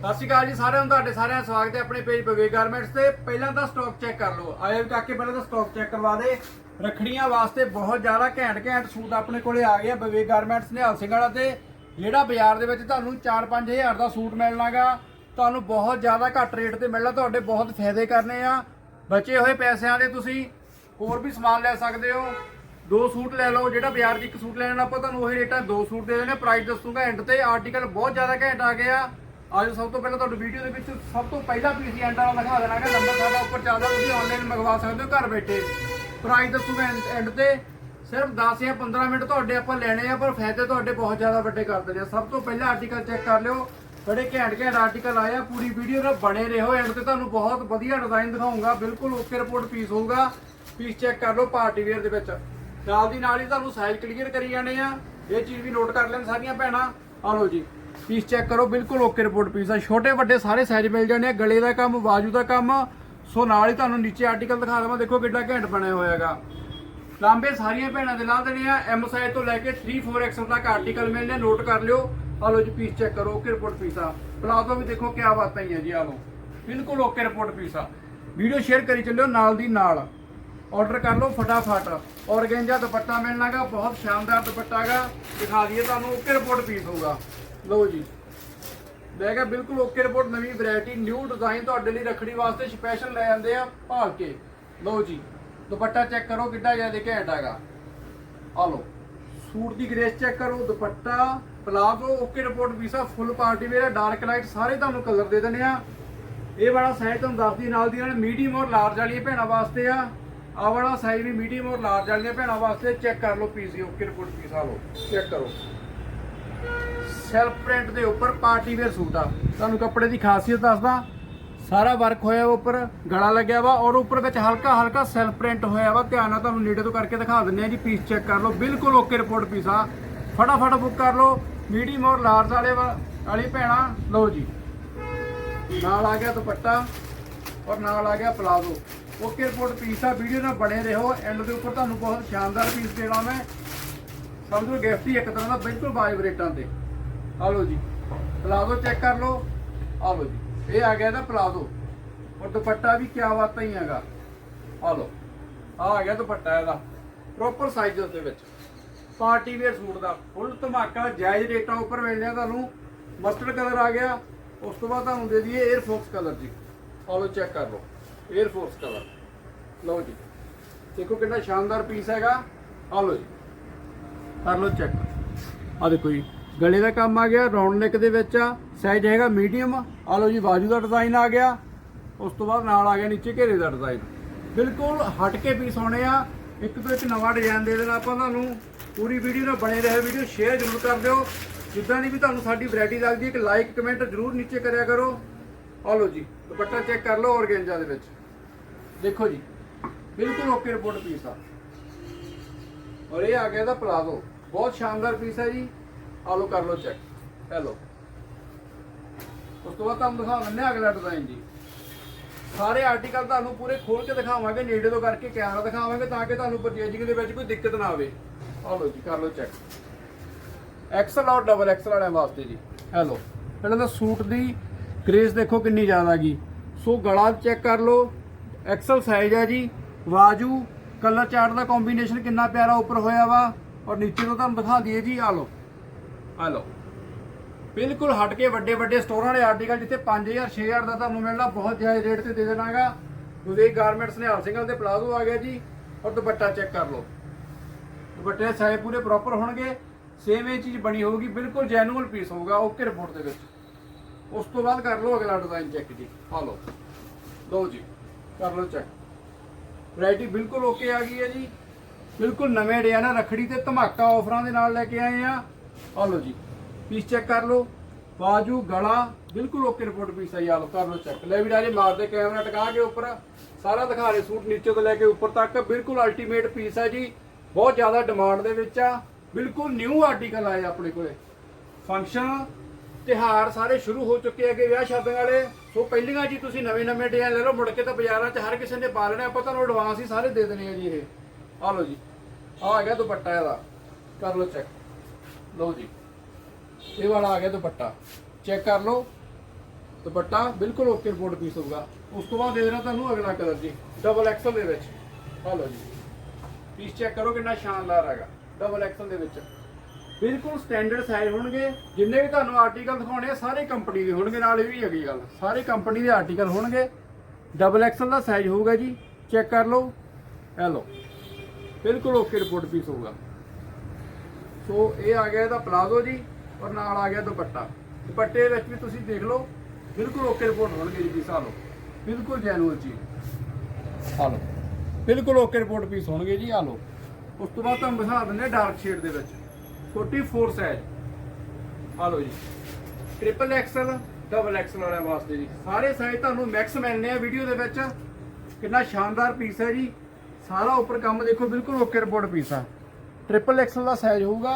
ਸਤਿ ਸ਼੍ਰੀ ਅਕਾਲ ਜੀ ਸਾਰਿਆਂ ਨੂੰ, ਤੁਹਾਡੇ ਸਾਰਿਆਂ ਦਾ ਸਵਾਗਤ ਹੈ ਆਪਣੇ ਪੇਜ ਬਵੇ ਗਾਰਮੈਂਟਸ ਤੇ। ਪਹਿਲਾਂ ਤਾਂ ਸਟਾਕ ਚੈੱਕ ਕਰ ਲਓ। ਆਏ ਕਾਕੇ, ਪਹਿਲਾਂ ਤਾਂ ਸਟਾਕ ਚੈੱਕ ਕਰਵਾ ਦੇ। ਰਖੜੀਆਂ ਵਾਸਤੇ ਬਹੁਤ ਜ਼ਿਆਦਾ ਘੈਂਟ ਘੈਂਟ ਸੂਟ ਆਪਣੇ ਕੋਲੇ ਆ ਗਏ ਆ ਬਵੇ ਗਾਰਮੈਂਟਸ ਨਿਹਾਲ ਸਿੰਘ ਵਾਲਾ ਤੇ। ਜਿਹੜਾ ਬਾਜ਼ਾਰ ਦੇ ਵਿੱਚ ਤੁਹਾਨੂੰ 4-5000 ਦਾ ਸੂਟ ਮਿਲਣਾਗਾ, ਤੁਹਾਨੂੰ ਬਹੁਤ ਜ਼ਿਆਦਾ ਘੱਟ ਰੇਟ ਤੇ ਮਿਲਣਾ, ਤੁਹਾਡੇ ਬਹੁਤ ਫਾਇਦੇ ਕਰਨੇ ਆ। ਬਚੇ ਹੋਏ ਪੈਸਿਆਂ ਦੇ ਤੁਸੀਂ ਹੋਰ ਵੀ ਸਮਾਨ ਲੈ ਸਕਦੇ ਹੋ। ਦੋ ਸੂਟ ਲੈ ਲਓ, ਜਿਹੜਾ ਬਾਜ਼ਾਰ 'ਚ ਇੱਕ ਸੂਟ ਲੈਣਾ ਆਪਾਂ ਤੁਹਾਨੂੰ ਉਹੀ ਰੇਟਾਂ ਦੋ ਸੂਟ ਦੇ ਦੇਣੇ। ਪ੍ਰਾਈਸ ਦੱਸੂਗਾ ਐਂਡ ਤੇ ਆਰਟੀਕਲ ਬਹੁਤ ਜ਼ਿਆਦਾ ਘੈਂਟ ਆ ਗਿਆ ਅੱਜ ਸਭ ਤੋਂ ਪਹਿਲਾਂ ਤੁਹਾਨੂੰ ਵੀਡੀਓ ਦੇ ਵਿੱਚ ਸਭ ਤੋਂ ਪਹਿਲਾਂ ਪੀਸੀ ਐਂਡ ਵਾਲਾ ਦਿਖਾ ਦੇਣਾ ਕਿ ਨੰਬਰ ਸਾਡਾ ਉੱਪਰ ਚੱਲਦਾ, ਤੁਸੀਂ ਆਨਲਾਈਨ ਮੰਗਵਾ ਸਕਦੇ ਹੋ ਘਰ ਬੈਠੇ। ਪ੍ਰਾਈਸ ਦੱਸੂਗਾ ਐਂਡ ਤੇ, ਸਿਰਫ 10 ਜਾਂ 15 ਮਿੰਟ ਤੁਹਾਡੇ ਆਪਾਂ ਲੈਣੇ ਆ, ਪਰ ਫਾਇਦੇ ਤੁਹਾਡੇ ਬਹੁਤ ਜ਼ਿਆਦਾ ਵੱਡੇ ਕਰ ਦੇਣੇ ਆ। ਸਭ ਤੋਂ ਪਹਿਲਾਂ ਆਰਟੀਕਲ ਚੈੱਕ ਕਰ ਲਿਓ, ਬੜੇ ਘੈਂਟ ਘੈਂਟ ਆਰਟੀਕਲ ਆਏ ਆ, ਪੂਰੀ ਵੀਡੀਓ ਨਾਲ ਬਣੇ ਰਹੋ ਐਂਡ ਤੇ ਤੁਹਾਨੂੰ ਬਹੁਤ ਵਧੀਆ ਡਿਜ਼ਾਈਨ ਦਿਖਾਉਂਗਾ ਬਿਲਕੁਲ ਓਕੇ ਰਿਪੋਰਟ ਪੀਸ ਹੋਊਗਾ। ਪੀਸ ਚੈੱਕ ਕਰ ਲਓ ਪਾਰਟੀ ਵੇਅਰ ਦੇ ਵਿੱਚ। ਨਾਲ ਦੀ ਨਾਲ ਹੀ ਤੁਹਾਨੂੰ ਸਾਈਜ਼ ਕਲੀਅਰ ਕਰੀ ਜਾਣੇ ਆ, ਇਹ ਚੀਜ਼ ਵੀ ਨੋਟ ਕਰ ਲੈਣ ਸਾਰੀਆਂ ਭੈਣਾਂ। ਆ ਲਓ ਜੀ। ਪੀਸ ਚੈੱਕ ਕਰੋ, ਬਿਲਕੁਲ ਓਕੇ ਰਿਪੋਰਟ ਪੀਸ ਆ। ਛੋਟੇ ਵੱਡੇ ਸਾਰੇ ਸਾਈਜ਼ ਮਿਲ ਜਾਣੇ ਆ, ਗਲੇ ਦਾ ਕੰਮ, ਬਾਜੂ ਦਾ ਕੰਮ। ਸੋ ਨਾਲ ਹੀ ਤੁਹਾਨੂੰ ਨੀਚੇ ਆਰਟੀਕਲ ਦਿਖਾ ਦਵਾਂ, ਦੇਖੋ ਕਿੱਡਾ ਘੈਂਟ ਬਣਿਆ ਹੋਇਆ ਹੈਗਾ। ਲਾਂਬੇ ਸਾਰੀਆਂ ਭੈਣਾਂ ਦੇ ਲਾ ਦੇਣੇ ਆ। ਐਮ ਸਾਈਜ਼ ਤੋਂ ਲੈ ਕੇ 3 4 ਐਕਸਲ ਤੱਕ ਆਰਟੀਕਲ ਮਿਲਨੇ ਨੋਟ ਕਰ ਲਿਓ। ਆ ਲਓ ਜੀ ਪੀਸ ਚੈੱਕ ਕਰੋ ਓਕੇ ਰਿਪੋਰਟ ਪੀਸ ਆ। ਪਲਾਜ਼ੋ ਵੀ ਦੇਖੋ ਕਿਆ ਬਾਤਾਂ ਹੀ ਆ ਜੀ ਆ ਲਓ। ਬਿਲਕੁਲ ਓਕੇ ਰਿਪੋਰਟ ਪੀਸ ਆ। ਵੀਡੀਓ ਸ਼ੇਅਰ ਕਰੀ ਚੱਲਿਓ, ਨਾਲ ਦੀ ਨਾਲ। ਆਰਡਰ ਕਰ ਲਓ ਫਟਾਫਟ। ਔਰਗੈਂਜਾ ਦੁਪੱਟਾ ਮਿਲਣਾਗਾ, ਬਹੁਤ ਸ਼ਾਨਦਾਰ ਦੁਪੱਟਾ ਹੈਗਾ। ਦਿਖਾ ਦਈਏ ਤੁਹਾਨੂੰ ਓਕੇ ਰਿਪੋਰਟ ਪੀਸ ਹੋਊਗਾ। ਲਓ ਜੀ। ਦੇਖਿਆ ਬਿਲਕੁਲ ਓਕੇ ਰਿਪੋਰਟ, ਨਵੀਂ ਵੈਰਾਈਟੀ ਨਿਊ ਡਿਜ਼ਾਈਨ ਤੁਹਾਡੇ ਲਈ ਰੱਖੜੀ ਵਾਸਤੇ ਸਪੈਸ਼ਲ ਲੈ ਜਾਂਦੇ ਆ ਭਾਲ ਕੇ। ਲਓ ਜੀ, ਦੁਪੱਟਾ ਚੈੱਕ ਕਰੋ ਕਿੱਡਾ ਜ਼ਿਆਦਾ ਘੈਂਟ ਹੈਗਾ। ਆ ਲਓ, ਸੂਟ ਦੀ ਗ੍ਰੇਸ ਚੈੱਕ ਕਰੋ, dupatta palazzo okay report, visa full party wear dark light ਸਾਰੇ ਤੁਹਾਨੂੰ ਕਲਰ ਦੇ ਦਿੰਦੇ ਆ। ਇਹ ਵਾਲਾ ਸਾਈਜ਼ ਤੁਹਾਨੂੰ ਦੱਸਦੀ ਨਾਲ ਦੀ ਨਾਲ ਮੀਡੀਅਮ ਔਰ ਲਾਰਜ ਵਾਲੀਆਂ ਭੈਣਾਂ ਵਾਸਤੇ ਆ। ਆ ਵਾਲਾ ਸਾਈਜ਼ ਵੀ ਮੀਡੀਅਮ ਔਰ ਲਾਰਜ ਵਾਲੀਆਂ ਭੈਣਾਂ ਵਾਸਤੇ ਚੈੱਕ ਕਰ ਲਓ, ਪੀਸੀ, ਓਕੇ ਰਿਪੋਰਟ ਪੀਸ ਆ ਲਓ ਚੈੱਕ ਕਰੋ। ਸੈਲਫ ਪ੍ਰਿੰਟ ਦੇ ਉੱਪਰ ਪਾਰਟੀ ਵੇਅਰ ਸੂਟ ਆ। ਤੁਹਾਨੂੰ ਕੱਪੜੇ ਦੀ ਖਾਸੀਅਤ ਦੱਸਦਾ। ਸਾਰਾ ਵਰਕ ਹੋਇਆ ਵਾ ਉੱਪਰ, ਗਲਾ ਲੱਗਿਆ ਵਾ ਔਰ ਉੱਪਰ ਵਿੱਚ ਹਲਕਾ ਹਲਕਾ ਸੈਲਫ ਪ੍ਰਿੰਟ ਹੋਇਆ ਵਾ। ਧਿਆਨ ਨਾਲ ਤੁਹਾਨੂੰ ਨੇੜੇ ਤੋਂ ਕਰਕੇ ਦਿਖਾ ਦਿੰਦੇ ਆ ਜੀ ਪੀਸ ਚੈੱਕ ਕਰ ਲਓ। ਬਿਲਕੁਲ ਓਕੇ ਰਿਪੋਰਟ ਪੀਸ ਆ। ਫਟਾਫਟ ਬੁੱਕ ਕਰ ਲਓ। ਮੀਡੀਅਮ ਔਰ ਲਾਰਜ ਵਾਲੇ ਵਾ- ਵਾਲੀ ਭੈਣਾ, ਲਓ ਜੀ। ਨਾਲ ਆ ਗਿਆ ਦੁਪੱਟਾ ਔਰ ਨਾਲ ਆ ਗਿਆ ਪਲਾਜ਼ੋ ਓਕੇ ਰਿਪੋਰਟ ਪੀਸ ਆ। ਵੀਡੀਓ ਨਾਲ ਬਣੇ ਰਹੋ। ਐਂਡ ਦੇ ਉੱਪਰ ਤੁਹਾਨੂੰ ਬਹੁਤ ਸ਼ਾਨਦਾਰ ਪੀਸ ਦੇਣਾ ਮੈਂ। ਸਮਝੋ ਗਿਫਟ ਹੀ ਇੱਕ ਤਰ੍ਹਾਂ ਦਾ ਬਿਲਕੁਲ ਵਾਜਬ ਰੇਟਾਂ ਤੇ। ਆ ਲਓ ਜੀ। ਪਲਾਜ਼ੋ ਚੈੱਕ ਕਰ ਲਓ। ਆ ਲਓ ਜੀ। ਇਹ ਆ ਗਿਆ ਨਾ ਪਲਾਜ਼ੋ। ਔਰ ਦੁਪੱਟਾ ਵੀ ਕਿਆ ਬਾਤਾਂ ਹੀ ਹੈਗਾ। ਆ ਲਓ। ਆ ਆ ਗਿਆ ਦੁਪੱਟਾ ਇਹਦਾ। ਪ੍ਰੋਪਰ ਸਾਈਜ਼ ਦੇ ਵਿੱਚ। ਪਾਰਟੀ ਵੇਅਰ ਸੂਟ ਦਾ। ਫੁੱਲ ਧਮਾਕਾ, ਜਾਇਜ਼ ਰੇਟਾਂ ਉੱਪਰ ਮਿਲ ਰਿਹਾ ਤੁਹਾਨੂੰ। ਮਸਟਰਡ ਕਲਰ ਆ ਗਿਆ। ਉਸ ਤੋਂ ਬਾਅਦ ਤੁਹਾਨੂੰ ਦੇ ਦਈਏ 에ਅਰ ਫੋਰਸ ਕਲਰ ਜੀ। ਆ ਲਓ ਚੈੱਕ ਕਰ ਲਓ। 에ਅਰ ਫੋਰਸ ਕਲਰ ਲਓ ਜੀ। ਦੇਖੋ ਕਿੰਨਾ ਸ਼ਾਨਦਾਰ ਪੀਸ ਹੈਗਾ। ਆ ਲਓ ਜੀ। ਕਰ ਲਓ ਚੈੱਕ ਆ ਦੇਖੋ ਜੀ। ਗਲੇ ਦਾ ਕੰਮ ਆ ਗਿਆ ਰਾਉਂਡ ਨੈਕ ਦੇ ਵਿੱਚ ਆ ਸਾਈਜ਼ ਹੈਗਾ ਮੀਡੀਅਮ ਆ ਲਓ ਜੀ ਬਾਜੂ ਦਾ ਡਿਜ਼ਾਈਨ ਆ ਗਿਆ, ਉਸ ਤੋਂ ਬਾਅਦ ਨਾਲ ਆ ਗਿਆ ਨੀਚੇ ਘੇਰੇ ਦਾ ਡਿਜ਼ਾਈਨ ਬਿਲਕੁਲ ਹਟ ਕੇ ਪੀਸ ਹੋਣੇ ਆ, ਇੱਕ ਤੋਂ ਇੱਕ ਨਵਾਂ ਡਿਜ਼ਾਈਨ ਦੇ ਦੇਣਾ ਆਪਾਂ ਤੁਹਾਨੂੰ। ਪੂਰੀ ਵੀਡੀਓ ਨਾਲ ਬਣੇ ਰਹੇ ਵੀਡੀਓ ਸ਼ੇਅਰ ਜ਼ਰੂਰ ਕਰ ਦਿਓ। ਜਿੱਦਾਂ ਦੀ ਵੀ ਤੁਹਾਨੂੰ ਸਾਡੀ ਵੈਰਾਈਟੀ ਲੱਗਦੀ ਹੈ ਇੱਕ ਲਾਈਕ ਕਮੈਂਟ ਜ਼ਰੂਰ ਨੀਚੇ ਕਰਿਆ ਕਰੋ। ਆ ਲਓ ਜੀ, ਦੁਪੱਟਾ ਚੈੱਕ ਕਰ ਲਓ ਔਰਗੈਂਜਾ ਦੇ ਵਿੱਚ। ਦੇਖੋ ਜੀ, ਬਿਲਕੁਲ ਓਕੇ ਰਿਪੋਰਟ ਪੀਸ ਆ। ਔਰ ਇਹ ਆ ਗਿਆ ਇਹਦਾ ਪਲਾਜ਼ੋ ਬਹੁਤ ਸ਼ਾਨਦਾਰ ਪੀਸ ਹੈ ਜੀ। ਆ ਲਓ, ਕਰ ਲਓ ਚੈੱਕ ਹੈਲੋ ਉਸ ਤੋਂ ਬਾਅਦ ਤੁਹਾਨੂੰ ਦਿਖਾ ਦਿੰਦੇ ਹਾਂ ਅਗਲਾ ਡਿਜ਼ਾਈਨ ਜੀ। ਸਾਰੇ ਆਰਟੀਕਲ ਤੁਹਾਨੂੰ ਪੂਰੇ ਖੋਲ ਕੇ ਦਿਖਾਵਾਂਗੇ, ਨੇੜੇ ਤੋਂ ਕਰਕੇ ਕੈਮਰਾ ਦਿਖਾਵਾਂਗੇ ਤਾਂ ਕਿ ਤੁਹਾਨੂੰ ਪਰਚੇਜਿੰਗ ਦੇ ਵਿੱਚ ਕੋਈ ਦਿੱਕਤ ਨਾ ਆਵੇ। ਆ ਲਓ ਜੀ, ਕਰ ਲਓ ਚੈੱਕ ਐਕਸਲ ਔਰ ਡਬਲ ਐਕਸਲ ਵਾਲਿਆਂ ਵਾਸਤੇ ਜੀ। ਹੈਲੋ ਪਹਿਲਾਂ ਤਾਂ ਸੂਟ ਦੀ ਗ੍ਰੇਸ ਦੇਖੋ ਕਿੰਨੀ ਜ਼ਿਆਦਾ ਗਈ ਸੋ ਗਲਾ ਚੈੱਕ ਕਰ ਲਓ। ਐਕਸਲ ਸਾਈਜ਼ ਹੈ ਜੀ। ਵਾਜੂ ਕਲਰ ਚਾਰਟ ਦਾ ਕੰਬੀਨੇਸ਼ਨ ਕਿੰਨਾ ਪਿਆਰਾ ਉੱਪਰ ਹੋਇਆ ਵਾ। ਔਰ ਨੀਚੇ ਤੋਂ ਤੁਹਾਨੂੰ ਦਿਖਾ ਦਈਏ ਜੀ, ਆ ਲਓ। ਆ ਲਓ। ਬਿਲਕੁਲ ਹਟ ਕੇ ਵੱਡੇ ਵੱਡੇ ਸਟੋਰਾਂ ਵਾਲੇ ਆਰਟੀਕਲ ਜਿੱਥੇ 5000 6000 ਦਾ ਤੁਹਾਨੂੰ ਮਿਲਣਾ, ਬਹੁਤ ਜਾਇਜ਼ ਰੇਟ ਤੇ ਦੇ ਦੇਣਾਗਾ। ਵਿਵੇਕ ਗਾਰਮੈਂਟਸ ਨੇ ਹਾਲ ਸਿੰਘਲ ਦੇ ਪਲਾਜ਼ੋ ਆ ਗਿਆ ਜੀ, ਔਰ ਦੁਪੱਟਾ ਚੈੱਕ ਕਰ ਲਓ। ਦੁਪੱਟੇ ਦੇ ਸਾਈਜ਼ ਪੂਰੇ ਪ੍ਰੋਪਰ ਹੋਣਗੇ ਸੇਮ ਇਹ ਚੀਜ਼ ਬਣੀ ਹੋਊਗੀ, ਬਿਲਕੁਲ ਜੈਨੂਅਲ ਪੀਸ ਹੋਊਗਾ ਓਕੇ ਰਿਪੋਰਟ ਦੇ ਵਿੱਚ। ਉਸ ਤੋਂ ਬਾਅਦ ਕਰ ਲਓ ਅਗਲਾ ਡਿਜ਼ਾਈਨ ਚੈੱਕ ਜੀ, ਆ ਲਓ। ਲਓ ਜੀ, ਕਰ ਲਓ ਚੈੱਕ ਵੈਰਾਈਟੀ ਬਿਲਕੁਲ ਓਕੇ ਆ ਗਈ ਹੈ ਜੀ। ਬਿਲਕੁਲ ਨਵੇਂ ਡਿਜ਼ਾਈਨ ਆ ਰਖੜੀ ਤੇ ਧਮਾਕਾ ਆਫਰਾਂ ਦੇ ਨਾਲ ਲੈ ਕੇ ਆਏ ਆ। ਆ ਲਓ ਜੀ ਪੀਸ ਚੈੱਕ ਕਰ ਲਓ। ਬਾਜੂ, ਗਲਾ, ਬਿਲਕੁਲ ਓਕੇ ਰਿਪੋਰਟ ਪੀਸ ਆ ਲਓ ਕਰ ਲਓ ਚੈੱਕ ਲੈ ਵੀ ਰਾਜੇ ਮਾਰਦੇ ਕੈਮਰਾ ਟਕਾ ਕੇ ਉੱਪਰ। ਸਾਰਾ ਦਿਖਾ ਰਹੇ, ਸੂਟ ਨੀਚੇ ਤੋਂ ਲੈ ਕੇ ਉੱਪਰ ਤੱਕ। ਬਿਲਕੁਲ ਅਲਟੀਮੇਟ ਪੀਸ ਹੈ ਜੀ। ਬਹੁਤ ਜ਼ਿਆਦਾ ਡਿਮਾਂਡ ਦੇ ਵਿੱਚ ਆ। ਬਿਲਕੁਲ ਨਿਊ ਆਰਟੀਕਲ ਆਏ ਆਪਣੇ ਕੋਲੇ। ਫੰਕਸ਼ਨ ਤਿਹਾਰ ਸਾਰੇ ਸ਼ੁਰੂ ਹੋ ਚੁੱਕੇ ਹੈਗੇ ਵਿਆਹ ਸ਼ਾਦੀਆਂ ਵਾਲੇ। ਸੋ ਪਹਿਲੀਆਂ ਜੀ ਤੁਸੀਂ ਨਵੇਂ ਨਵੇਂ ਡਿਜ਼ਾਈਨ ਲੈ ਲਓ, ਮੁੜ ਕੇ ਤਾਂ ਬਾਜ਼ਾਰਾਂ 'ਚ ਹਰ ਕਿਸੇ ਨੇ ਪਾ ਲੈਣਾ। ਆਪਾਂ ਤੁਹਾਨੂੰ ਐਡਵਾਂਸ ਹੀ ਸਾਰੇ ਦੇ ਦੇਣੇ ਆ ਜੀ ਇਹ। ਆ ਲਓ ਜੀ ਆ ਆ ਗਿਆ ਦੁਪੱਟਾ ਇਹਦਾ। ਕਰ ਲਓ ਚੈੱਕ ਲਓ ਜੀ। ਇਹ ਵਾਲਾ ਆ ਗਿਆ ਦੁਪੱਟਾ। ਚੈੱਕ ਕਰ ਲਓ। ਦੁਪੱਟਾ ਬਿਲਕੁਲ ਓਕੇ ਰਿਪੋਰਟ ਪੀਸ ਹੋਊਗਾ। ਉਸ ਤੋਂ ਬਾਅਦ ਦੇ ਦੇਣਾ ਤੁਹਾਨੂੰ ਅਗਲਾ ਕਲਰ ਜੀ ਡਬਲ ਐਕਸਲ ਦੇ ਵਿੱਚ। ਆ ਲਓ ਜੀ। ਪੀਸ ਚੈੱਕ ਕਰੋ ਕਿੰਨਾ ਸ਼ਾਨਦਾਰ ਹੈਗਾ। ਡਬਲ ਐਕਸਲ ਦੇ ਵਿੱਚ। ਬਿਲਕੁਲ ਸਟੈਂਡਰਡ ਸਾਈਜ਼ ਹੋਣਗੇ। ਜਿੰਨੇ ਵੀ ਤੁਹਾਨੂੰ ਆਰਟੀਕਲ ਦਿਖਾਉਣੇ ਆ, ਸਾਰੇ ਕੰਪਨੀ ਦੇ ਹੋਣਗੇ। ਨਾਲ ਇਹ ਵੀ ਹੈਗੀ ਗੱਲ। ਸਾਰੇ ਕੰਪਨੀ ਦੇ ਆਰਟੀਕਲ ਹੋਣਗੇ। ਡਬਲ ਐਕਸਲ ਦਾ ਸਾਈਜ਼ ਹੋਊਗਾ ਜੀ। ਚੈੱਕ ਕਰ ਲਓ। ਇਹ ਲਓ। ਬਿਲਕੁਲ ਓਕੇ ਰਿਪੋਰਟ ਪੀਸ ਹੋਊਗਾ। ਸੋ ਇਹ ਆ ਗਿਆ ਇਹਦਾ ਪਲਾਜ਼ੋ ਜੀ ਔਰ ਨਾਲ ਆ ਗਿਆ ਦੁਪੱਟਾ। ਦੁਪੱਟੇ ਵਿੱਚ ਵੀ ਤੁਸੀਂ ਦੇਖ ਲਓ, ਬਿਲਕੁਲ ਓਕੇ ਰਿਪੋਰਟ ਹੋਣਗੇ ਜੀ ਪੀਸ ਆ ਲਓ। ਬਿਲਕੁਲ ਜੈਨੂਅਲ ਚੀਜ਼। ਆ ਲਓ। ਬਿਲਕੁਲ ਓਕੇ ਰਿਪੋਰਟ ਪੀਸ ਹੋਣਗੇ ਜੀ ਆ ਲਓ। ਉਸ ਤੋਂ ਬਾਅਦ ਤੁਹਾਨੂੰ ਦਿਖਾ ਦਿੰਦੇ ਡਾਰਕ ਸ਼ੇਡ ਦੇ ਵਿੱਚ। 44 ਸਾਈਜ਼ ਆ ਲਓ ਜੀ। ਟ੍ਰਿਪਲ ਐਕਸਲ ਡਬਲ ਐਕਸਲ ਵਾਲਿਆਂ ਵਾਸਤੇ ਜੀ। ਸਾਰੇ ਸਾਈਜ਼ ਤੁਹਾਨੂੰ ਮੈਕਸ ਮਿਲਨੇ ਆ ਵੀਡੀਓ ਦੇ ਵਿੱਚ। ਕਿੰਨਾ ਸ਼ਾਨਦਾਰ ਪੀਸ ਹੈ ਜੀ। ਸਾਰਾ ਉੱਪਰ ਕੰਮ ਦੇਖੋ, ਬਿਲਕੁਲ ਓਕੇ ਰਿਪੋਰਟ ਪੀਸ ਆ। ਟ੍ਰਿਪਲ ਐਕਸਲ ਦਾ ਸਾਈਜ਼ ਹੋਊਗਾ।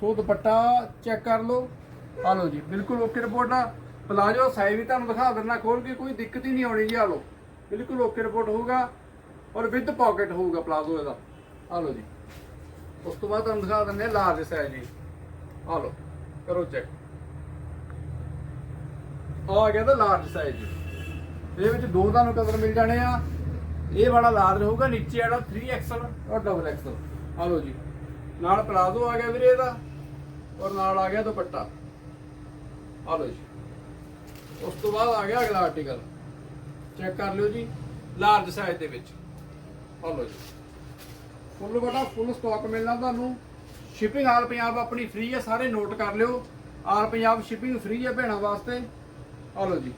ਸੋ ਦੁਪੱਟਾ ਚੈੱਕ ਕਰ ਲਓ। ਆ ਲਓ ਜੀ, ਬਿਲਕੁਲ ਓਕੇ ਰਿਪੋਰਟ ਆ। ਪਲਾਜੋ ਸਾਈਜ਼ ਵੀ ਤੁਹਾਨੂੰ ਦਿਖਾ ਦਿੰਦਾ, ਖੋਲ ਕੇ ਕੋਈ ਦਿੱਕਤ ਹੀ ਨਹੀਂ ਆਉਣੀ ਜੀ ਆ ਲਓ। ਬਿਲਕੁਲ ਓਕੇ ਰਿਪੋਰਟ ਹੋਊਗਾ ਔਰ ਵਿਦ ਪਾਕਟ ਹੋਊਗਾ ਪਲਾਜ਼ੋ ਇਹਦਾ। ਆ ਲਓ ਜੀ। ਉਸ ਤੋਂ ਬਾਅਦ ਤੁਹਾਨੂੰ ਦਿਖਾ ਦਿੰਦੇ ਲਾਰਜ ਸਾਈਜ਼ ਜੀ। ਆ ਲਓ, ਕਰੋ ਚੈੱਕ ਆ ਗਿਆ ਤਾਂ ਲਾਰਜ ਸਾਈਜ਼ ਜੀ। ਇਹਦੇ ਵਿੱਚ ਦੋ ਤੁਹਾਨੂੰ ਕਲਰ ਮਿਲ ਜਾਣੇ ਆ। ਇਹ ਵਾਲਾ ਲਾਰਜ ਹੋਊਗਾ, ਨੀਚੇ ਵਾਲਾ 3XL ਔਰ ਡਬਲ ਐਕਸਲ ਆ ਲਓ ਜੀ। ਨਾਲ ਪਲਾਜ਼ੋ ਆ ਗਿਆ ਵੀਰੇ ਇਹਦਾ ਔਰ ਨਾਲ ਆ ਗਿਆ ਦੁਪੱਟਾ। ਆ ਲਓ ਜੀ। ਉਸ ਤੋਂ ਬਾਅਦ ਆ ਗਿਆ ਅਗਲਾ ਆਰਟੀਕਲ ਚੈੱਕ ਕਰ ਲਿਓ ਜੀ ਲਾਰਜ ਸਾਈਜ਼ ਦੇ ਵਿੱਚ। ਆ ਲਓ ਜੀ। ਫੁੱਲ ਬਟਾ, ਫੁੱਲ ਸਟਾਕ ਮਿਲਣਾ ਤੁਹਾਨੂੰ। ਸ਼ਿਪਿੰਗ ਆਲ ਪੰਜਾਬ ਆਪਣੀ ਫ੍ਰੀ ਹੈ, ਸਾਰੇ ਨੋਟ ਕਰ ਲਿਓ। ਆਲ ਪੰਜਾਬ ਸ਼ਿਪਿੰਗ ਫ੍ਰੀ ਹੈ ਭੈਣਾਂ ਵਾਸਤੇ। ਆ ਲਓ ਜੀ।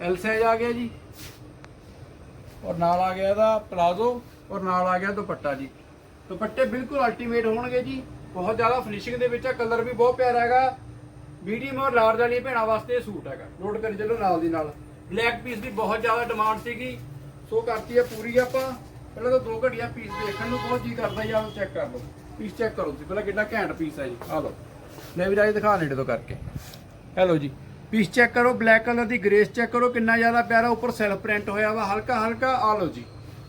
ਐਲ ਸਾਈਜ਼ ਆ ਗਿਆ ਜੀ। ਔਰ ਨਾਲ ਆ ਗਿਆ ਇਹਦਾ ਪਲਾਜ਼ੋ, ਔਰ ਨਾਲ ਆ ਗਿਆ ਦੁਪੱਟਾ ਜੀ। ਦੁਪੱਟੇ ਬਿਲਕੁਲ ਅਲਟੀਮੇਟ ਹੋਣਗੇ ਜੀ। ਬਹੁਤ ਜ਼ਿਆਦਾ ਫਿਨਿਸ਼ਿੰਗ ਦੇ ਵਿੱਚ ਆ ਕਲਰ ਵੀ ਬਹੁਤ ਪਿਆਰਾ ਹੈਗਾ। ਮੀਡੀਅਮ ਔਰ ਲਾਰਜ ਵਾਲੀ ਭੈਣਾਂ ਵਾਸਤੇ ਇਹ ਸੂਟ ਹੈਗਾ। ਨੋਟ ਕਰੀ ਚੱਲੋ ਨਾਲ ਦੀ ਨਾਲ। ਬਲੈਕ ਪੀਸ ਦੀ ਬਹੁਤ ਜ਼ਿਆਦਾ ਡਿਮਾਂਡ ਸੀਗੀ। ਸੋ ਕਰਤੀ ਹੈ ਪੂਰੀ ਆਪਾਂ। ਪਹਿਲਾਂ ਤਾਂ ਦੋ ਘੜੀਆਂ ਪੀਸ ਦੇਖਣ ਨੂੰ ਬਹੁਤ ਜੀ ਕਰਦਾ ਜੀ, ਆਹ ਚੈੱਕ ਕਰ ਲਓ। ਪੀਸ ਚੈੱਕ ਕਰੋ ਤੁਸੀਂ, ਪਹਿਲਾਂ ਕਿੰਨਾ ਘੈਂਟ ਪੀਸ ਹੈ ਜੀ। ਆਹ ਲਓ। ਲੈ ਵੀ ਰਾਜ ਦਿਖਾ ਨੇੜੇ ਤੋਂ ਕਰਕੇ। ਹੈਲੋ ਜੀ। ਪੀਸ ਚੈੱਕ ਕਰੋ ਬਲੈਕ ਕਲਰ ਦੀ ਗ੍ਰੇਸ ਚੈੱਕ ਕਰੋ, ਕਿੰਨਾ ਜ਼ਿਆਦਾ ਪਿਆਰਾ, ਉੱਪਰ ਸੈਲਫ ਪ੍ਰਿੰਟ ਹੋਇਆ ਵਾ ਹਲਕਾ ਹਲਕਾ ਆ ਲਓ ਜੀ।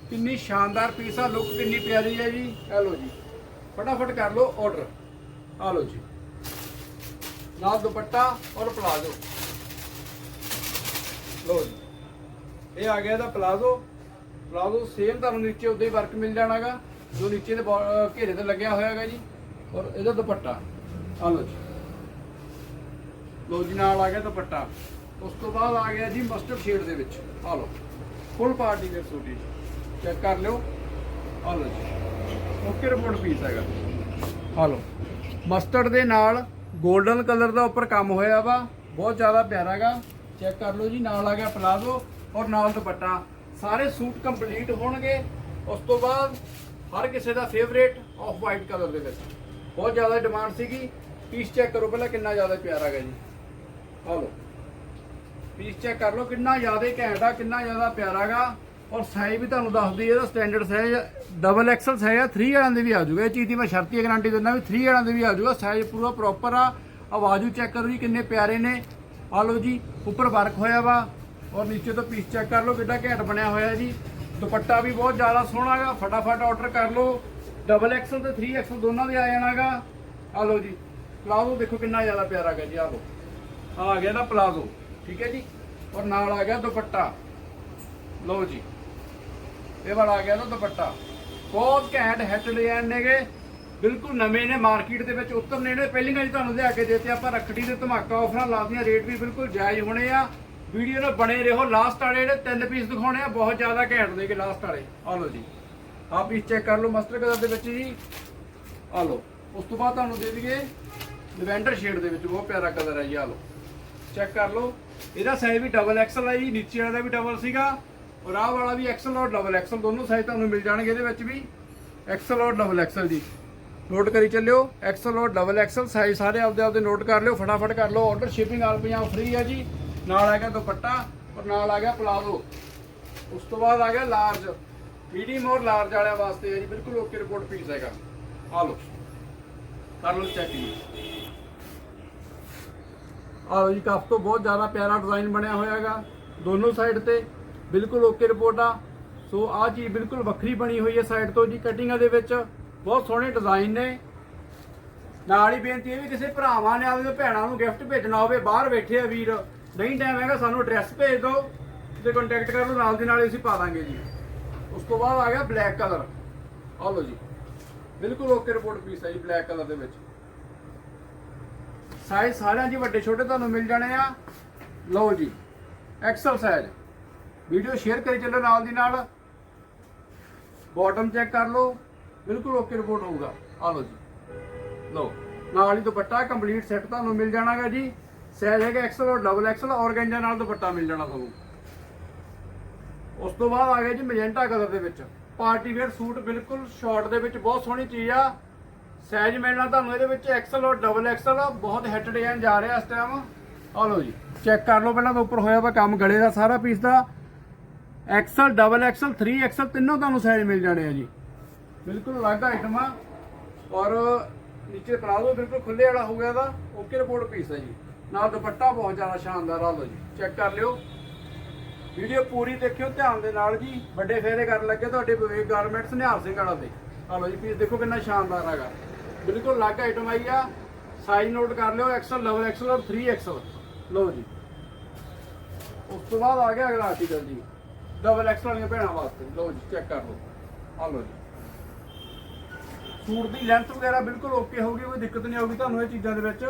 ਕਿੰਨੀ ਸ਼ਾਨਦਾਰ ਪੀਸ ਆ ਲੁੱਕ ਕਿੰਨੀ ਪਿਆਰੀ ਹੈ ਜੀ। ਹੈਲੋ ਜੀ। ਫਟਾਫਟ ਕਰ ਲਓ ਆਰਡਰ ਆ ਲਓ ਜੀ। ਨਾਲ ਦੁਪੱਟਾ ਔਰ ਪਲਾਜ਼ੋ ਲਓ ਜੀ। ਇਹ ਆ ਗਿਆ ਇਹਦਾ ਪਲਾਜ਼ੋ ਪਲਾਜ਼ੋ ਸੇਮ ਤੁਹਾਨੂੰ ਨੀਚੇ ਉਦਾਂ ਹੀ ਵਰਕ ਮਿਲ ਜਾਣਾਗਾ, ਜੋ ਨੀਚੇ ਦੇ ਬੋ- ਘੇਰੇ ਤੇ ਲੱਗਿਆ ਹੋਇਆ ਹੈਗਾ ਜੀ। ਔਰ ਇਹਦਾ ਦੁਪੱਟਾ। ਆ ਲਓ ਜੀ। ਲੋ ਜੀ, ਨਾਲ ਆ ਗਿਆ ਦੁਪੱਟਾ। ਉਸ ਤੋਂ ਬਾਅਦ ਆ ਗਿਆ ਜੀ ਮਸਟਰਡ ਸ਼ੇਡ ਦੇ ਵਿੱਚ। ਆ ਲਓ। ਫੁੱਲ ਪਾਰਟੀ ਦੇ ਸੂਟ ਜੀ। ਚੈੱਕ ਕਰ ਲਿਓ। ਆ ਲਓ ਜੀ। ਓਕੇ ਰਿਪੋਰਟ ਪੀਸ ਹੈਗਾ। ਆ ਲਓ। ਮਸਟਰਡ ਦੇ ਨਾਲ 골ਡਨ ਕਲਰ ਦਾ ਉੱਪਰ ਕੰਮ ਹੋਇਆ ਵਾ। ਬਹੁਤ ਜ਼ਿਆਦਾ ਪਿਆਰਾ ਹੈਗਾ। ਚੈੱਕ ਕਰ ਲਓ ਜੀ, ਨਾਲ ਆ ਗਿਆ ਪਲਾਜ਼ੋ ਔਰ ਨਾਲ ਦੁਪੱਟਾ। ਸਾਰੇ ਸੂਟ ਕੰਪਲੀਟ ਹੋਣਗੇ। ਉਸ ਤੋਂ ਬਾਅਦ ਹਰ ਕਿਸੇ ਦਾ ਫੇਵਰੇਟ ਆਫ ਵਾਈਟ ਕਲਰ ਦੇ ਵਿੱਚ। ਬਹੁਤ ਜ਼ਿਆਦਾ ਡਿਮਾਂਡ ਸੀਗੀ। ਪੀਸ ਚੈੱਕ ਕਰੋ ਪਹਿਲਾਂ ਕਿੰਨਾ ਜ਼ਿਆਦਾ ਪਿਆਰਾ ਹੈਗਾ ਜੀ। ਆ ਲਓ। ਪੀਸ ਚੈੱਕ ਕਰ ਲਓ ਕਿੰਨਾ ਜ਼ਿਆਦਾ ਘੈਂਟ ਆ, ਕਿੰਨਾ ਜ਼ਿਆਦਾ ਪਿਆਰਾ ਹੈਗਾ। ਔਰ ਸਾਈਜ਼ ਵੀ ਤੁਹਾਨੂੰ ਦੱਸਦੀ ਇਹਦਾ standard size double XL size ਆ 3 ਵਾਲਿਆਂ ਦੇ ਵੀ ਆ ਜਾਊਗਾ। ਇਹ ਚੀਜ਼ ਦੀ ਮੈਂ ਸ਼ਰਤੀ ਗਾਰੰਟੀ ਦਿੰਦਾ ਵੀ 3 ਵਾਲਿਆਂ ਦੇ ਵੀ ਆ ਜਾਊਗਾ। ਸਾਈਜ਼ ਪੂਰਾ ਪ੍ਰੋਪਰ ਆ, ਆਵਾਜ਼ੂ ਚੈੱਕ ਕਰੋ ਜੀ, ਕਿੰਨੇ ਪਿਆਰੇ ਨੇ। ਆ ਲਓ ਜੀ, ਉੱਪਰ ਵਰਕ ਹੋਇਆ ਵਾ, ਔਰ ਨੀਚੇ ਤੋਂ ਪੀਸ ਚੈੱਕ ਕਰ ਲਓ, ਕਿੱਡਾ ਘੈਂਟ ਬਣਿਆ ਹੋਇਆ ਜੀ। ਦੁਪੱਟਾ ਵੀ ਬਹੁਤ ਜ਼ਿਆਦਾ ਸੋਹਣਾ ਹੈਗਾ ਫਟਾਫਟ ਆਰਡਰ ਕਰ ਲਓ। ਡਬਲ ਐਕਸਲ ਤੇ 3 ਐਕਸਲ ਦੋਨਾਂ ਦੇ ਆ ਜਾਣਾਗਾ ਆ ਲਓ ਜੀ, ਪਲਾਜ਼ੋ ਦੇਖੋ ਕਿੰਨਾ ਜ਼ਿਆਦਾ ਪਿਆਰਾ ਹੈਗਾ ਜੀ ਆ ਲਓ। ਆ ਗਿਆ ਨਾ ਪਲਾਜ਼ੋ, ਠੀਕ ਹੈ ਜੀ? ਔਰ ਨਾਲ ਆ ਗਿਆ ਦੁਪੱਟਾ। ਲਓ ਜੀ। ਇਹ ਵਾਲਾ ਆ ਗਿਆ ਨਾ ਦੁਪੱਟਾ। ਬਹੁਤ ਘੈਂਟ ਹੈਟ ਡਿਜ਼ਾਈਨ ਨੇਗੇ ਬਿਲਕੁਲ ਨਵੇਂ ਨੇ ਮਾਰਕੀਟ ਦੇ ਵਿੱਚ ਉਤਰਨੇ ਨੇ ਪਹਿਲੀਆਂ ਜੀ ਤੁਹਾਨੂੰ ਲਿਆ ਕੇ ਦਿੱਤੇ ਆਪਾਂ ਰੱਖੜੀ ਦੇ ਧਮਾਕਾ ਆਫਰਾਂ ਲਾਦੀਆਂ ਰੇਟ ਵੀ ਬਿਲਕੁਲ ਜਾਇਜ਼ ਹੋਣੇ ਆ। ਵੀਡੀਓ ਨਾਲ ਬਣੇ ਰਹੋ। ਲਾਸਟ ਵਾਲੇ ਜਿਹੜੇ ਤਿੰਨ ਪੀਸ ਦਿਖਾਉਣੇ ਆ, ਬਹੁਤ ਜ਼ਿਆਦਾ ਘੈਂਟ ਨੇਗੇ ਲਾਸਟ ਵਾਲੇ। ਆ ਲਓ ਜੀ। ਆ ਪੀਸ ਚੈੱਕ ਕਰ ਲਓ ਮਸਟਰ ਕਲਰ ਦੇ ਵਿੱਚ ਜੀ। ਆ ਲਓ। ਉਸ ਤੋਂ ਬਾਅਦ ਤੁਹਾਨੂੰ ਦੇ ਦਈਏ ਲਵੈਂਡਰ ਸ਼ੇਡ ਦੇ ਵਿੱਚ। ਬਹੁਤ ਪਿਆਰਾ ਕਲਰ ਹੈ ਜੀ ਆ ਲਓ। ਚੈੱਕ ਕਰ ਲਓ। ਇਹਦਾ ਸਾਈਜ਼ ਵੀ ਡਬਲ ਐਕਸਲ ਹੈ ਜੀ। ਨੀਚੇ ਵਾਲਾ ਦਾ ਵੀ ਡਬਲ ਸੀਗਾ। ਔਰ ਆਹ ਵਾਲਾ ਵੀ ਐਕਸਲ ਔਰ ਡਬਲ ਐਕਸਲ ਦੋਨੋਂ ਸਾਈਜ਼ ਤੁਹਾਨੂੰ ਮਿਲ ਜਾਣਗੇ ਇਹਦੇ ਵਿੱਚ ਵੀ। ਐਕਸਲ ਔਰ ਡਬਲ ਐਕਸਲ ਜੀ। ਨੋਟ ਕਰੀ ਚੱਲਿਓ। ਐਕਸਲ ਔਰ ਡਬਲ ਐਕਸਲ ਸਾਈਜ਼ ਸਾਰੇ ਆਪਦੇ ਆਪਦੇ ਨੋਟ ਕਰ ਲਿਓ, ਫਟਾਫਟ ਕਰ ਲਓ। Order shipping all Punjab free ਹੈ ਜੀ। ਨਾਲ ਆ ਗਿਆ ਦੁਪੱਟਾ ਔਰ ਨਾਲ ਆ ਗਿਆ ਪਲਾਜ਼ੋ ਉਸ ਤੋਂ ਬਾਅਦ ਆ ਗਿਆ ਲਾਰਜ ਮੀਡੀਅਮ ਔਰ ਲਾਰਜ ਵਾਲਿਆਂ ਵਾਸਤੇ ਹੈ ਜੀ। ਬਿਲਕੁਲ ਓਕੇ ਰਿਪੋਰਟ ਪੀਸ ਹੈਗਾ। ਆ ਲਓ। ਕਰ ਲਓ ਚੈੱਕ ਜੀ ਆਹ ਲਓ ਜੀ, ਕੱਫ ਤੋਂ ਬਹੁਤ ਜ਼ਿਆਦਾ ਪਿਆਰਾ ਡਿਜ਼ਾਈਨ ਬਣਿਆ ਹੋਇਆ ਹੈਗਾ। ਦੋਨੋਂ ਸਾਈਡ ਤੇ ਬਿਲਕੁਲ ਓਕੇ ਰਿਪੋਰਟ। ਆ ਸੋ ਆਹ ਚੀਜ਼ ਬਿਲਕੁਲ ਵੱਖਰੀ ਬਣੀ ਹੋਈ ਹੈ ਸਾਈਡ ਤੋਂ ਜੀ ਕਟਿੰਗਾਂ ਦੇ ਵਿੱਚ। ਬਹੁਤ ਸੋਹਣੇ ਡਿਜ਼ਾਈਨ ਨੇ। ਨਾਲ ਹੀ ਬੇਨਤੀ ਹੈ ਵੀ ਕਿਸੇ ਭਰਾਵਾਂ ਨੇ ਆਪਦੇ ਭੈਣਾਂ ਨੂੰ ਗਿਫਟ ਭੇਜਣਾ ਹੋਵੇ, ਬਾਹਰ ਬੈਠੇ ਆ ਵੀਰ, ਨਹੀਂ ਟਾਈਮ ਹੈਗਾ, ਸਾਨੂੰ ਐਡਰੈਸ ਭੇਜ ਦਿਓ। ਤੇ ਕੰਟੈਕਟ ਕਰ ਲਓ, ਨਾਲ ਦੀ ਨਾਲ ਹੀ ਅਸੀਂ ਪਾ ਦਾਂਗੇ ਜੀ। ਉਸ ਤੋਂ ਬਾਅਦ ਆ ਗਿਆ ਬਲੈਕ ਕਲਰ ਆ ਲਓ ਜੀ। ਬਿਲਕੁਲ ਓਕੇ ਰਿਪੋਰਟ ਪੀਸ ਹੈ ਜੀ ਬਲੈਕ ਕਲਰ ਦੇ ਵਿੱਚ। ਸਾਈਜ਼ ਸਾਰਿਆਂ ਜੀ ਵੱਡੇ ਛੋਟੇ ਤੁਹਾਨੂੰ ਮਿਲ ਜਾਣੇ ਆ। ਲਓ ਜੀ ਐਕਸਲ ਸਾਈਜ਼ ਵੀਡੀਓ ਸ਼ੇਅਰ ਕਰੀ ਚੱਲੋ ਨਾਲ ਦੀ ਨਾਲ। ਬਾਟਮ ਚੈੱਕ ਕਰ ਲਓ। ਬਿਲਕੁਲ ਓਕੇ ਰਿਪੋਰਟ ਹੋਊਗਾ। ਆ ਲਓ ਜੀ। ਲਓ। ਨਾਲ ਹੀ ਦੁਪੱਟਾ ਕੰਪਲੀਟ ਸੈੱਟ ਤੁਹਾਨੂੰ ਮਿਲ ਜਾਣਾਗਾ ਜੀ। ਸਾਈਜ਼ ਹੈਗਾ ਐਕਸਲ ਔਰ ਡਬਲ ਐਕਸਲ ਔਰਗੈਂਜਾ ਨਾਲ ਦੁਪੱਟਾ ਮਿਲ ਜਾਣਾ ਤੁਹਾਨੂੰ। ਉਸ ਤੋਂ ਬਾਅਦ ਆ ਗਿਆ ਜੀ ਮੈਜੈਂਟਾ ਕਲਰ ਦੇ ਵਿੱਚ। ਪਾਰਟੀ ਵੇਅਰ ਸੂਟ ਬਿਲਕੁਲ ਸ਼ਾਰਟ ਦੇ ਵਿੱਚ। ਬਹੁਤ ਸੋਹਣੀ ਚੀਜ਼ ਆ। ਸਾਈਜ਼ ਮਿਲਣਾ ਤੁਹਾਨੂੰ ਇਹਦੇ ਵਿੱਚ ਐਕਸਲ ਔਰ ਡਬਲ ਐਕਸਲ ਬਹੁਤ ਹਿੱਟ ਡਿਜ਼ਾਈਨ ਜਾ ਰਿਹਾ ਇਸ ਟਾਈਮ ਆ ਲਓ ਜੀ। ਚੈੱਕ ਕਰ ਲਓ ਪਹਿਲਾਂ ਤਾਂ ਉੱਪਰ ਹੋਇਆ ਵਾ ਕੰਮ ਗਲੇ ਦਾ ਸਾਰਾ ਪੀਸ ਦਾ। ਐਕਸਲ, ਡਬਲ ਐਕਸਲ 3 ਐਕਸਲ ਤਿੰਨੋਂ ਤੁਹਾਨੂੰ ਸਾਈਜ਼ ਮਿਲ ਜਾਣੇ ਆ ਜੀ। ਬਿਲਕੁਲ ਅਲੱਗ ਆਈਟਮ ਆ। ਔਰ ਨੀਚੇ ਪਲਾਜ਼ੋ ਬਿਲਕੁਲ ਖੁੱਲੇ ਵਾਲਾ ਹੋ ਗਿਆ ਦਾ। ਓਕੇ ਰਿਪੋਰਟ ਪੀਸ ਹੈ ਜੀ। ਨਾਲ ਦੁਪੱਟਾ ਬਹੁਤ ਜ਼ਿਆਦਾ ਸ਼ਾਨਦਾਰ ਆ ਲਓ ਜੀ। ਚੈੱਕ ਕਰ ਲਿਓ। ਵੀਡੀਓ ਪੂਰੀ ਦੇਖਿਓ, ਧਿਆਨ ਦੇ ਨਾਲ ਜੀ। ਵੱਡੇ ਫੇਰੇ ਕਰਨ ਲੱਗੇ ਤੁਹਾਡੇ ਵਿਵੇਕ ਗਾਰਮੈਂਟਸ ਨਿਹਾਲ ਸਿੰਘ ਵਾਲਾ ਤੇ ਆ ਲਓ ਜੀ ਪੀਸ ਦੇਖੋ ਕਿੰਨਾ ਸ਼ਾਨਦਾਰ ਹੈਗਾ। ਬਿਲਕੁਲ ਅਲੱਗ ਆਈਟਮ ਆਈ ਆ। ਸਾਈਜ਼ ਨੋਟ ਕਰ ਲਿਓ, ਐਕਸਲ ਡਬਲ ਐਕਸਲ ਔਰ 3 ਐਕਸਲ। ਲਓ ਜੀ। ਉਸ ਤੋਂ ਬਾਅਦ ਆ ਗਿਆ ਅਗਲਾ ਆਰਟੀਕਲ ਜੀ। ਡਬਲ ਐਕਸ ਵਾਲੀਆਂ ਭੈਣਾਂ ਵਾਸਤੇ। ਲਓ ਜੀ ਚੈੱਕ ਕਰ ਲਓ। ਆ ਲਓ ਜੀ। ਸੂਟ ਦੀ ਲੈਂਥ ਵਗੈਰਾ ਬਿਲਕੁਲ ਓਕੇ ਹੋਊਗੀ, ਕੋਈ ਦਿੱਕਤ ਨਹੀਂ ਆਊਗੀ ਤੁਹਾਨੂੰ ਇਹ ਚੀਜ਼ਾਂ ਦੇ ਵਿੱਚ।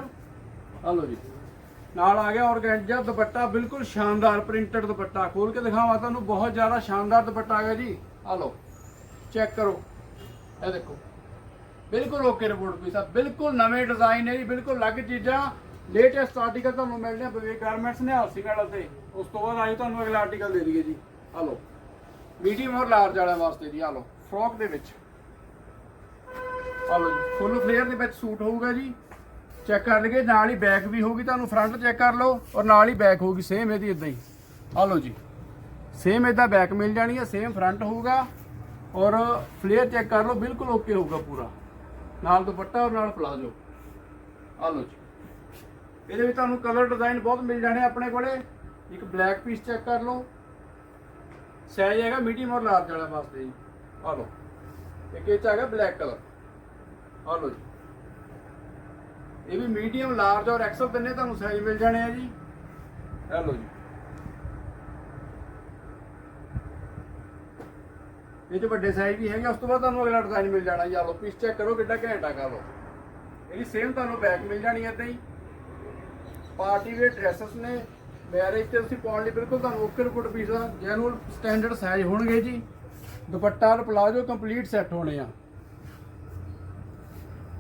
ਆ ਲਓ ਜੀ। ਨਾਲ ਆ ਗਿਆ ਔਰਗੈਂਜਾ ਦੁਪੱਟਾ, ਬਿਲਕੁਲ ਸ਼ਾਨਦਾਰ ਪ੍ਰਿੰਟਡ ਦੁਪੱਟਾ। ਖੋਲ ਕੇ ਦਿਖਾਵਾਂ ਤੁਹਾਨੂੰ, ਬਹੁਤ ਜ਼ਿਆਦਾ ਸ਼ਾਨਦਾਰ ਦੁਪੱਟਾ ਆ ਗਿਆ ਜੀ। ਆ ਲਓ ਚੈੱਕ ਕਰੋ। ਇਹ ਦੇਖੋ। ਬਿਲਕੁਲ ਓਕੇ ਰਿਪੋਰਟ ਪੀਸ ਆ। ਬਿਲਕੁਲ ਨਵੇਂ ਡਿਜ਼ਾਈਨ ਹੈ ਜੀ, ਬਿਲਕੁਲ ਅਲੱਗ ਚੀਜ਼ਾਂ। ਲੇਟੈਸਟ ਆਰਟੀਕਲ ਤੁਹਾਨੂੰ ਮਿਲਣੇ ਆ ਵਿਵੇਕ ਗਾਰਮੈਂਟਸ ਨੇ ਹਾਲਸੀ ਵਾਲਾ ਤੇ। ਉਸ ਤੋਂ ਬਾਅਦ ਆਈ ਤੁਹਾਨੂੰ ਅਗਲਾ ਆਰਟੀਕਲ ਦੇ ਦਈਏ ਜੀ। ਆ ਲਓ। ਮੀਡੀਅਮ ਔਰ ਲਾਰਜ ਵਾਲਿਆਂ ਵਾਸਤੇ ਜੀ, ਆ ਲਓ। ਫਰੋਕ ਦੇ ਵਿੱਚ। ਆ ਲਓ ਜੀ ਫੁੱਲ ਫਲੇਅਰ ਦੇ ਵਿੱਚ ਸੂਟ ਹੋਊਗਾ ਜੀ। ਚੈੱਕ ਕਰ ਲਈਏ, ਨਾਲ ਹੀ ਬੈਕ ਵੀ ਹੋਊਗੀ, ਤੁਹਾਨੂੰ ਫਰੰਟ ਚੈੱਕ ਕਰ ਲਓ, ਔਰ ਨਾਲ ਹੀ ਬੈਕ ਹੋਊਗੀ ਸੇਮ ਇਹਦੀ ਇਦਾਂ ਹੀ। ਆ ਲਓ ਜੀ ਸੇਮ ਇਦਾਂ ਬੈਕ ਮਿਲ ਜਾਣੀ ਹੈ ਸੇਮ ਫਰੰਟ ਹੋਊਗਾ, ਔਰ ਫਲੇਅਰ ਚੈੱਕ ਕਰ ਲਓ, ਬਿਲਕੁਲ ਓਕੇ ਹੋਊਗਾ ਪੂਰਾ। ਨਾਲ ਦੁਪੱਟਾ ਔਰ ਨਾਲ ਪਲਾਜ਼ੋ ਆ ਲਓ ਜੀ, ਇਹਦੇ ਵਿੱਚ ਤੁਹਾਨੂੰ ਕਲਰ ਡਿਜ਼ਾਈਨ ਬਹੁਤ ਮਿਲ ਜਾਣੇ ਆਪਣੇ ਕੋਲੇ। ਇੱਕ ਬਲੈਕ ਪੀਸ ਚੈੱਕ ਕਰ ਲਓ। ਸਾਈਜ਼ ਹੈਗਾ ਮੀਡੀਅਮ ਔਰ ਲਾਰਜ ਵਾਲਿਆਂ ਵਾਸਤੇ ਜੀ। ਆ ਲਓ। ਇੱਕ ਇਹ ਚ ਹੈਗਾ ਬਲੈਕ ਕਲਰ ਆ ਲਓ ਜੀ। ਇਹ ਵੀ ਮੀਡੀਅਮ ਲਾਰਜ ਔਰ ਐਕਸਲ ਤਿੰਨੇ ਤੁਹਾਨੂੰ ਸਾਈਜ਼ ਮਿਲ ਜਾਣੇ ਆ ਜੀ। ਇਹ ਲਓ ਜੀ। ਇਹ ਚ ਵੱਡੇ ਸਾਈਜ਼ ਵੀ ਹੈਗੇ, ਉਸ ਤੋਂ ਬਾਅਦ ਤੁਹਾਨੂੰ ਅਗਲਾ ਡਿਜ਼ਾਈਨ ਮਿਲ ਜਾਣਾ ਜੀ। ਆ ਲਓ ਪੀਸ ਚੈੱਕ ਕਰੋ ਕਿੱਡਾ ਘੈਂਟਾ ਕਰ ਲਓ। ਇਹਦੀ ਸੇਮ ਤੁਹਾਨੂੰ ਬੈਕ ਮਿਲ ਜਾਣੀ ਹੈ ਇਦਾਂ ਹੀ। ਪਾਰਟੀ ਵੇਅਰ ਡਰੈਸਸ ਨੇ ਮੈਰਿਜ ਤੇ ਤੁਸੀਂ ਪਾਉਣ ਲਈ ਬਿਲਕੁਲ ਤੁਹਾਨੂੰ ਓਕੇ ਰਿਪੋਰਟ ਪੀਸ ਆ ਜੈਨੂਅਲ ਸਟੈਂਡਰਡ ਸਾਈਜ਼ ਹੋਣਗੇ ਜੀ। ਦੁਪੱਟਾ ਔਰ ਪਲਾਜੋ ਕੰਪਲੀਟ ਸੈੱਟ ਹੋਣੇ ਆ।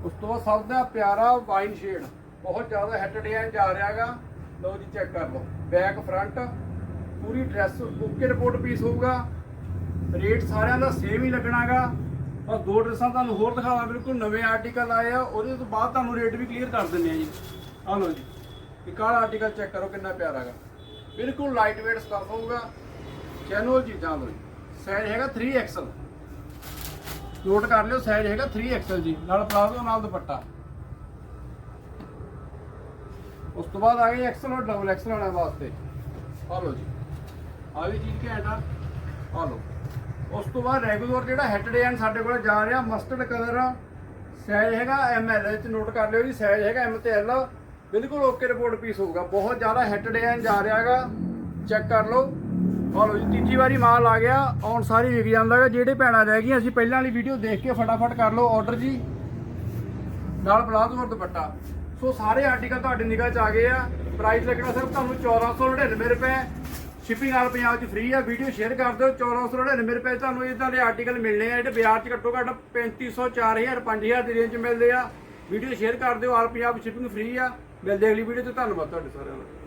ਉਸ ਤੋਂ ਬਾਅਦ ਸਭ ਦਾ ਪਿਆਰਾ ਵਾਈਨ ਸ਼ੇਡ ਬਹੁਤ ਜ਼ਿਆਦਾ ਹਿੱਟ ਡਿਜ਼ਾਈਨ ਜਾ ਰਿਹਾਗਾ। ਲਓ ਜੀ ਚੈੱਕ ਕਰ ਲਓ। ਬੈਕ ਫਰੰਟ ਪੂਰੀ ਡਰੈਸ ਓਕੇ ਰਿਪੋਰਟ ਪੀਸ ਹੋਊਗਾ। ਰੇਟ ਸਾਰਿਆਂ ਦਾ ਸੇਮ ਹੀ ਲੱਗਣਾਗਾ। ਬਸ ਦੋ ਡਰੈਸਾਂ ਤੁਹਾਨੂੰ ਹੋਰ ਦਿਖਾਵਾਂ। ਬਿਲਕੁਲ ਨਵੇਂ ਆਰਟੀਕਲ ਆਏ ਆ। ਉਹਦੇ ਤੋਂ ਬਾਅਦ ਤੁਹਾਨੂੰ ਰੇਟ ਵੀ ਕਲੀਅਰ ਕਰ ਦਿੰਦੇ ਆ ਜੀ। ਆ ਲਓ ਜੀ। ਇੱਕ ਆਹ ਆਰਟੀਕਲ ਚੈੱਕ ਕਰੋ ਕਿੰਨਾ ਪਿਆਰਾ ਹੈਗਾ। ਬਿਲਕੁਲ ਲਾਈਟ weight ਸਟਫ ਹੋਊਗਾ। ਜੈਨੂਅਲ ਚੀਜ਼ਾਂ ਲਓ ਜੀ ਸਾਈਜ਼ ਹੈਗਾ 3XL ਨੋਟ ਕਰ ਲਿਓ ਸਾਈਜ਼ ਹੈਗਾ 3XL ਜੀ। ਨਾਲ ਪਲਾਜ਼ੋ ਨਾਲ ਦੁਪੱਟਾ। ਉਸ ਤੋਂ ਬਾਅਦ ਆ ਗਏ ਐਕਸਲ ਔਰ ਡਬਲ ਐਕਸਲ ਵਾਲਿਆਂ ਵਾਸਤੇ। ਆ ਲਓ ਜੀ। ਆ ਵੀ ਚੀਜ਼ ਘੈਂਟ ਆ ਆ ਲਓ। ਉਸ ਤੋਂ ਬਾਅਦ ਰੈਗੂਲਰ ਜਿਹੜਾ ਹੈਡ ਡਿਜ਼ਾਈਨ ਸਾਡੇ ਕੋਲ ਜਾ ਰਿਹਾ ਮਸਟਰਡ ਕਲਰ ਸਾਈਜ਼ ਹੈਗਾ ਐਮਐਲ 'ਚ ਨੋਟ ਕਰ ਲਿਓ ਜੀ। ਸਾਈਜ਼ ਹੈਗਾ ਐਮ ਤੇ ਐਲ ਬਿਲਕੁਲ ਓਕੇ ਰਿਪੋਰਟ ਪੀਸ ਹੋਊਗਾ। ਬਹੁਤ ਜ਼ਿਆਦਾ ਹੈਡ ਡਿਜ਼ਾਈਨ ਜਾ ਰਿਹਾ ਹੈਗਾ। ਚੈੱਕ ਕਰ ਲਓ। ਆ ਲਓ ਜੀ, ਤੀਜੀ ਵਾਰੀ ਮਾਲ ਆ ਗਿਆ। ਆਉਣ ਸਾਰੀ ਵਿਕ ਜਾਂਦਾ ਹੈਗਾ। ਜਿਹੜੇ ਭੈਣਾਂ ਰਹਿ ਗਈਆਂ, ਅਸੀਂ ਪਹਿਲਾਂ ਵਾਲੀ ਵੀਡੀਓ ਦੇਖ ਕੇ ਫਟਾਫਟ ਕਰ ਲਓ ਆਰਡਰ ਜੀ। ਨਾਲ ਪਲਾਜ਼ੋ ਔਰ ਦੁਪੱਟਾ। ਸੋ ਸਾਰੇ ਆਰਟੀਕਲ ਤੁਹਾਡੀ ਨਿਗਾਹ 'ਚ ਆ ਗਏ ਆ। ਪ੍ਰਾਈਸ ਲੱਗਣਾ ਸਿਰਫ ਤੁਹਾਨੂੰ 1499 ਰੁਪਏ। ਸ਼ਿਪਿੰਗ ਆਲ ਪੰਜਾਬ 'ਚ ਫ੍ਰੀ ਆ। ਵੀਡੀਓ ਸ਼ੇਅਰ ਕਰ ਦਿਓ। 1499 ਰੁਪਏ ਤੁਹਾਨੂੰ ਇਦਾਂ ਦੇ ਆਰਟੀਕਲ ਮਿਲਣੇ ਆ। ਜਿਹੜੇ ਬਾਜ਼ਾਰ 'ਚ ਘੱਟੋ ਘੱਟ 3500 4000 5000 ਦੀ ਰੇਂਜ 'ਚ ਮਿਲਦੇ ਆ। ਵੀਡੀਓ ਸ਼ੇਅਰ ਕਰ ਦਿਓ। ਆਲ ਪੰਜਾਬ ਸ਼ਿਪਿੰਗ ਫ੍ਰੀ ਆ। ਮਿਲਦੇ ਅਗਲੀ ਵੀਡੀਓ 'ਚ। ਧੰਨਵਾਦ ਤੁਹਾਡੇ ਸਾਰਿਆਂ ਦਾ।